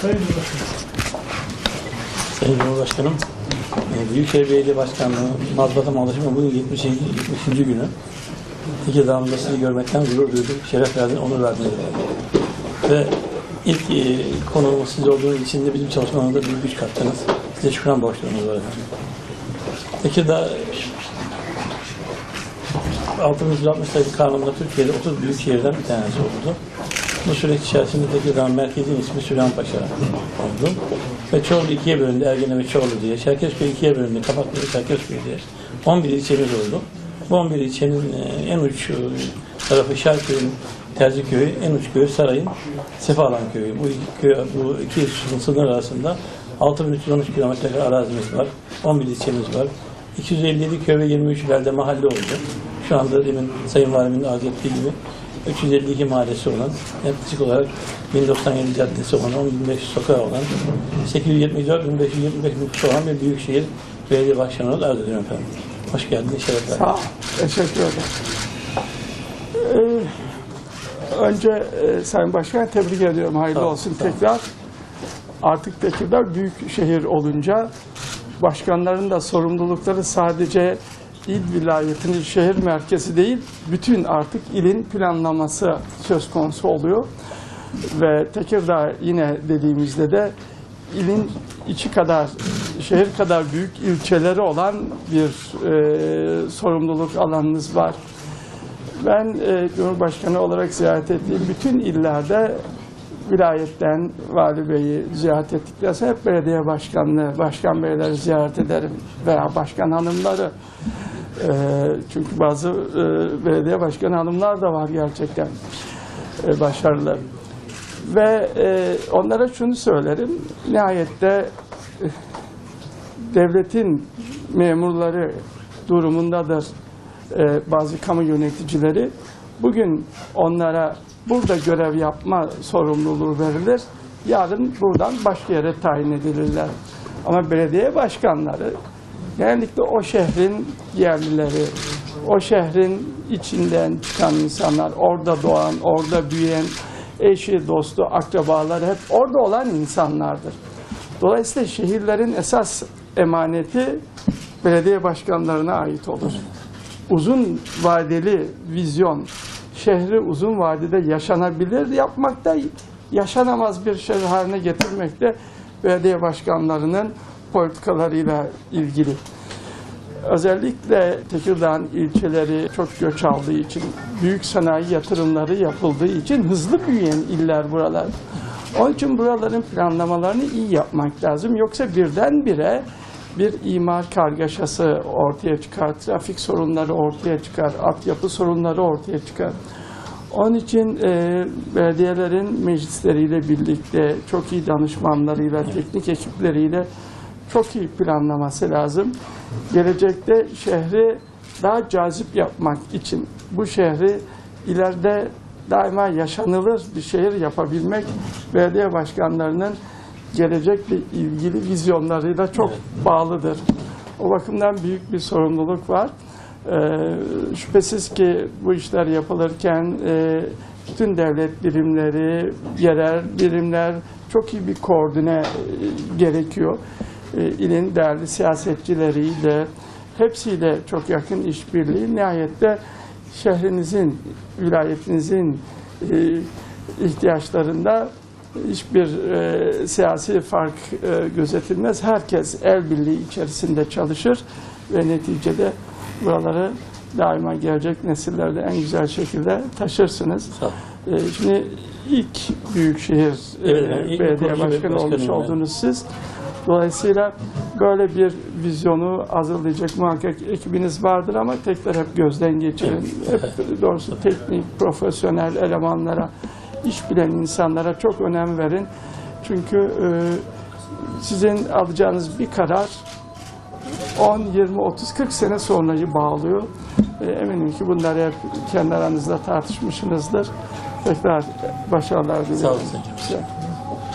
Sayın Cumhurbaşkanım, e, Büyükşehir Belediye Başkanlığı mazbatam alışımı bugün 70. 70. günü. Tekirdağ'ımda sizi görmekten gurur duydum, şeref verdin, onur verdin. Ve ilk e, konuğumuz siz olduğunuz için de bizim çalışmalarımızda büyük güç kattınız. Size şükran borçlarımız var efendim. Tekirdağ 660 sayılı kanunla Türkiye'de 30 büyük şehirden bir tanesi oldu. Bu süreç içerisinde Tekirdağ merkezin ismi Süleymanpaşa oldu. Ve Çorlu ikiye bölündü, Ergene ve Çorlu diye. Çerkezköy ikiye bölündü, Kapaklı ve Çerkezköy diye. 11 ilçemiz oldu. Bu 11 ilçenin e, en uç e, tarafı Şarköy'ün Terziköy'ü, en uç köyü Saray'ın Sefalan Köyü. Bu iki, köy, bu iki sınır arasında 6313 kilometre arazimiz var. 11 ilçemiz var. 257 köy ve 23 belde mahalle oldu. Şu anda demin Sayın Valim'in arz ettiği gibi 352 mahallesi olan, yaklaşık olarak 1097 caddesi olan, 10.500 sokağı olan, 874 1525 nüfusu olan bir büyükşehir belediye başkanı olarak arz ediyorum efendim. Hoş geldiniz, şeref verdiniz. Sağ ol. Teşekkür ederim. Ee, önce e, Sayın Başkan tebrik ediyorum. Hayırlı ol, olsun ol. tekrar. Artık Tekirdağ büyük şehir olunca başkanların da sorumlulukları sadece il vilayetinin şehir merkezi değil, bütün artık ilin planlaması söz konusu oluyor. Ve Tekirdağ yine dediğimizde de ilin içi kadar, şehir kadar büyük ilçeleri olan bir e, sorumluluk alanınız var. Ben e, Cumhurbaşkanı olarak ziyaret ettiğim bütün illerde vilayetten vali beyi ziyaret ettikten sonra hep belediye başkanlığı, başkan beyleri ziyaret ederim veya başkan hanımları. E, çünkü bazı e, belediye başkan hanımlar da var gerçekten e, başarılı. Ve e, onlara şunu söylerim, nihayette e, devletin memurları durumundadır e, bazı kamu yöneticileri. Bugün onlara burada görev yapma sorumluluğu verilir. Yarın buradan başka yere tayin edilirler. Ama belediye başkanları genellikle o şehrin yerlileri, o şehrin içinden çıkan insanlar, orada doğan, orada büyüyen, eşi, dostu, akrabaları hep orada olan insanlardır. Dolayısıyla şehirlerin esas emaneti belediye başkanlarına ait olur. Uzun vadeli vizyon, şehri uzun vadede yaşanabilir yapmakta, yaşanamaz bir şehir haline getirmekte belediye başkanlarının politikalarıyla ilgili. Özellikle Tekirdağ'ın ilçeleri çok göç aldığı için, büyük sanayi yatırımları yapıldığı için hızlı büyüyen iller buralar. Onun için buraların planlamalarını iyi yapmak lazım. Yoksa birdenbire bir imar kargaşası ortaya çıkar, trafik sorunları ortaya çıkar, altyapı sorunları ortaya çıkar. Onun için e, belediyelerin meclisleriyle birlikte, çok iyi danışmanlarıyla, teknik ekipleriyle çok iyi planlaması lazım. Gelecekte şehri daha cazip yapmak için bu şehri ileride daima yaşanılır bir şehir yapabilmek belediye başkanlarının gelecekle ilgili vizyonlarıyla çok bağlıdır. O bakımdan büyük bir sorumluluk var. Ee, şüphesiz ki bu işler yapılırken e, bütün devlet birimleri, yerel birimler çok iyi bir koordine e, gerekiyor. E, ilin değerli siyasetçileriyle, hepsiyle çok yakın işbirliği nihayette şehrinizin, vilayetinizin e, ihtiyaçlarında hiçbir e, siyasi fark e, gözetilmez. Herkes el birliği içerisinde çalışır ve neticede buraları daima gelecek nesillerde en güzel şekilde taşırsınız. E, şimdi ilk büyükşehir e, Evet, belediye başkanı olmuş ben. oldunuz siz. Dolayısıyla böyle bir vizyonu hazırlayacak muhakkak ekibiniz vardır ama tekrar hep gözden geçirin. Hep doğrusu teknik, profesyonel elemanlara, iş bilen insanlara çok önem verin. Çünkü e, sizin alacağınız bir karar 10, 20, 30, 40 sene sonrayı bağlıyor. E, eminim ki bunları hep kendi aranızda tartışmışsınızdır. Tekrar başarılar diliyorum. Sağ olun.